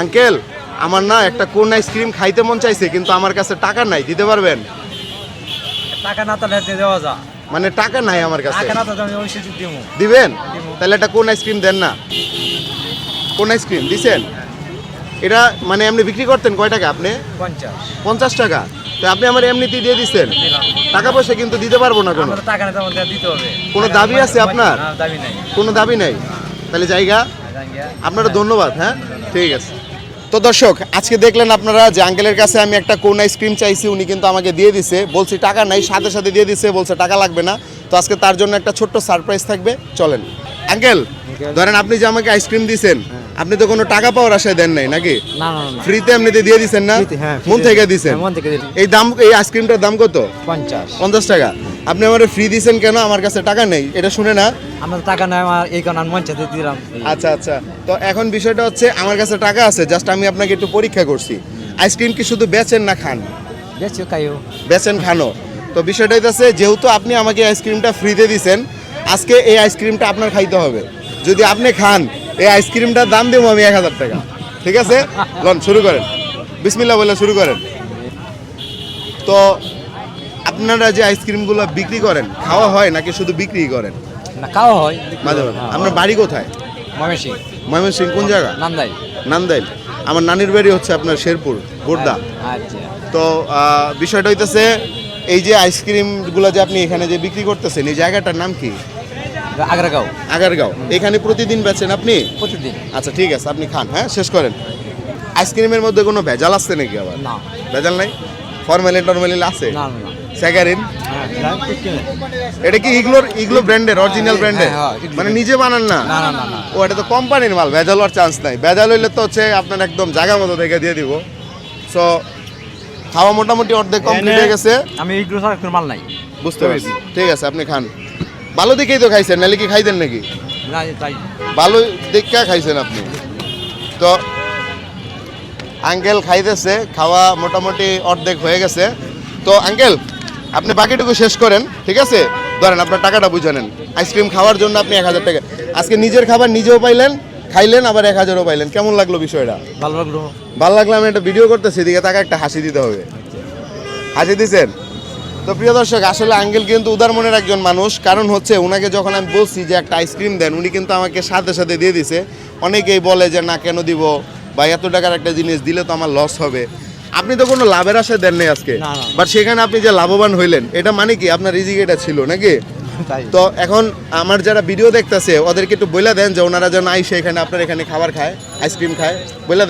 Uncle আমার না একটা কোন আইসক্রিম খাইতে মন চাইছে কিন্তু আমার কাছে টাকা নাই দিতে পারবেন? টাকা না তাহলে দেওয়া যা। মানে টাকা নাই আমার কাছে। টাকা না তাহলে আমি ওই সুযোগ দিব দিবেন? তাহলে একটা কোন আইসক্রিম দেন না। কোন আইসক্রিম দিছেন? এটা মানে এমনি বিক্রি করতেন কয় টাকা আপনি? পঞ্চাশ। পঞ্চাশ টাকা। তো আপনি আমার এমনিতেই দিয়ে দিচ্ছেন দিলাম। টাকা পয়সা কিন্তু দিতে পারব না কোনো। আমার টাকা দিতে হবে। কোনো দাবি আছে আপনার? না, দাবি নাই। কোনো দাবি নাই? তাহলে জায়গা। আপনারা ধন্যবাদ হ্যাঁ? ঠিক আছে। তো দর্শক আজকে দেখলেন আপনারা যে আঙ্কেলের কাছে আমি একটা কোন আইসক্রিম চাইছি উনি কিন্তু আমাকে দিয়ে দিছে। বলছি টাকা নাই সাথে সাথে দিয়ে দিছে। বলছে টাকা লাগবে না। তো আজকে তার জন্য একটা ছোট্ট সারপ্রাইজ থাকবে। চলেন। আঙ্কেল ধরেন আপনি যে আমাকে আইসক্রিম দিছেন আপনি তো কোনো টাকা পাওয়ার আশায় দেন নাই নাকি? না না না ফ্রিতে এমনিতে দিয়ে দিছেন না? ফ্রিতে, হ্যাঁ, মন থেকে দিছেন? হ্যাঁ, মন থেকে এই দাম এই আইসক্রিমটার দাম কত? পঞ্চাশ। পঞ্চাশ টাকা। আপনি আমার ফ্রি দিছেন কেন? আমার কাছে টাকা নেই। এটা শুনে না? আমার টাকা নাই আমার এই কারণে আমি মঞ্চাতে দিলাম। আচ্ছা আচ্ছা। তো এখন বিষয়টা হচ্ছে আমার কাছে টাকা আছে জাস্ট আমি আপনাকে একটু পরীক্ষা করছি। আইসক্রিম কি শুধু বেচেন না খান? বেশি কাইও বেচেন খানো তো বিষয়টা হচ্ছে যেহেতু আপনি আমাকে আইসক্রিমটা ফ্রিতে দিছেন আজকে এই আইসক্রিমটা আপনার খাইতে হবে। যদি আপনি খান এই আইসক্রিমটার দাম দেবো আমি এক হাজার টাকা। ঠিক আছে? লন শুরু করেন। বিসমিল্লা বলে শুরু করেন। তো আপনারা যে আইসক্রিমগুলো বিক্রি করেন খাওয়া হয় নাকি শুধু বিক্রি করেন? না খাওয়া হয়। মাঝে মাঝে। আপনার বাড়ি কোথায়? ময়মেশি ময়মনসিং কোন জায়গা? নান্দাই নান্দাইল। আমার নানির বাড়ি হচ্ছে আপনার শেরপুর গোর্দা। আচ্ছা। তো বিষয়টা হইতেছে এই যে আইসক্রিমগুলো যে আপনি এখানে যে বিক্রি করতেছেন এই জায়গাটার নাম কি? আগ্রাগাঁও। আগারগাঁও। এখানে প্রতিদিন বেচেন আপনি? প্রতিদিন। আচ্ছা ঠিক আছে আপনি খান হ্যাঁ? শেষ করেন। আইসক্রিমের মধ্যে কোনো ভেজাল আছে নাকি আবার? না। ভেজাল নাই? ফরমালিন টরমালিন আছে? না না স্যাগারিন? হ্যাঁ। এটা কি ইগলোর ইগলো ব্র্যান্ডের অরিজিনাল ব্র্যান্ডের মানে নিজে বানান না? না না ও এটা তো কোম্পানির মাল ভেজাল হওয়ার চান্স নাই। ভেজাল হইলে তো হচ্ছে আপনার একদম জায়গা মতো দেখে দিয়ে দিব। সো খাওয়া মোটামুটি অর্ধেক কমপ্লিট হয়ে গেছে। আমি এইগুলো ছাড়া মাল নাই। বুঝতে পারছি। ঠিক আছে আপনি খান। ভালো দেখেই তো খাইছেন নাহলে কি খাইতেন নাকি? ভালো দেখে খাইছেন আপনি। তো আঙ্কেল খাইতেছে খাওয়া মোটামুটি অর্ধেক হয়ে গেছে। তো আঙ্কেল আপনি বাকিটুকু শেষ করেন ঠিক আছে? ধরেন আপনার টাকাটা বুঝে নেন। আইসক্রিম খাওয়ার জন্য আপনি এক হাজার টাকা। আজকে নিজের খাবার নিজেও পাইলেন খাইলেন আবার এক হাজারও পাইলেন। কেমন লাগল বিষয়টা? ভালো লাগল। ভালো লাগল আমি একটা ভিডিও করতেছি এদিকে তাকে একটা হাসি দিতে হবে। হাসি দিছেন? তো প্রিয় দর্শক আসলে আঙ্কেল কিন্তু উদার মনের একজন মানুষ। কারণ হচ্ছে ওনাকে যখন আমি বলছি যে একটা আইসক্রিম দেন উনি কিন্তু আমাকে সাথে সাথে দিয়ে দিছে। অনেকেই বলে যে না কেন দিব? বা এত টাকার একটা জিনিস দিলে তো আমার লস হবে। আপনি তো কোনো লাভের আশায় দেন নাই আজকে। বাট সেখানে আপনি যে লাভবান হইলেন এটা মানে কি? আপনার রিজিক এটা ছিল নাকি? তো এখন আমার যারা ভিডিও দেখতেছে ওদেরকে একটু বলে দেন যে ওনারা যেন আইসে এখানে আপনার এখানে খাবার খায় আইসক্রিম খায়। বলে